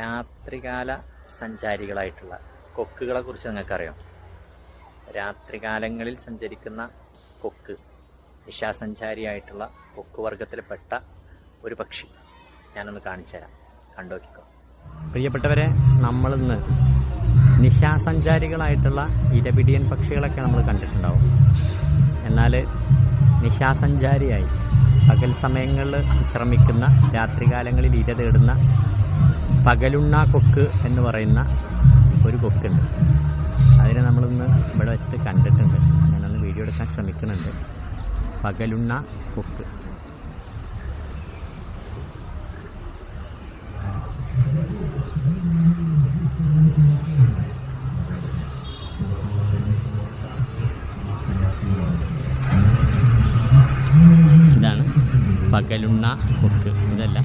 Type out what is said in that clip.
രാത്രികാല സഞ്ചാരികളായിട്ടുള്ള കൊക്കുകളെ കുറിച്ച് നിങ്ങൾക്കറിയാം. രാത്രികാലങ്ങളിൽ സഞ്ചരിക്കുന്ന കൊക്ക് നിശാസഞ്ചാരിയായിട്ടുള്ള കൊക്ക് വർഗത്തിൽപ്പെട്ട ഒരു പക്ഷി ഞാനൊന്ന് കാണിച്ചു തരാം കണ്ടോക്കിക്കോ. പ്രിയപ്പെട്ടവരെ നമ്മളിന്ന് നിശാസഞ്ചാരികളായിട്ടുള്ള ഇരപിടിയൻ പക്ഷികളൊക്കെ നമ്മൾ കണ്ടിട്ടുണ്ടാവും. എന്നാൽ നിശാസഞ്ചാരിയായി പകൽ സമയങ്ങളിൽ വിശ്രമിക്കുന്ന രാത്രികാലങ്ങളിൽ ഇര തേടുന്ന പകലുണ്ണ കൊക്ക് എന്ന് പറയുന്ന ഒരു കൊക്കുണ്ട്. അതിനെ നമ്മളിന്ന് ഇവിടെ വെച്ചിട്ട് കണ്ടിട്ടുണ്ട്. ഞാനൊന്ന് വീഡിയോ എടുക്കാൻ ശ്രമിക്കുന്നുണ്ട്. പകലുണ്ണ കൊക്ക്. ഇതാണ് പകലുണ്ണ കൊക്ക്. ഇതല്ല.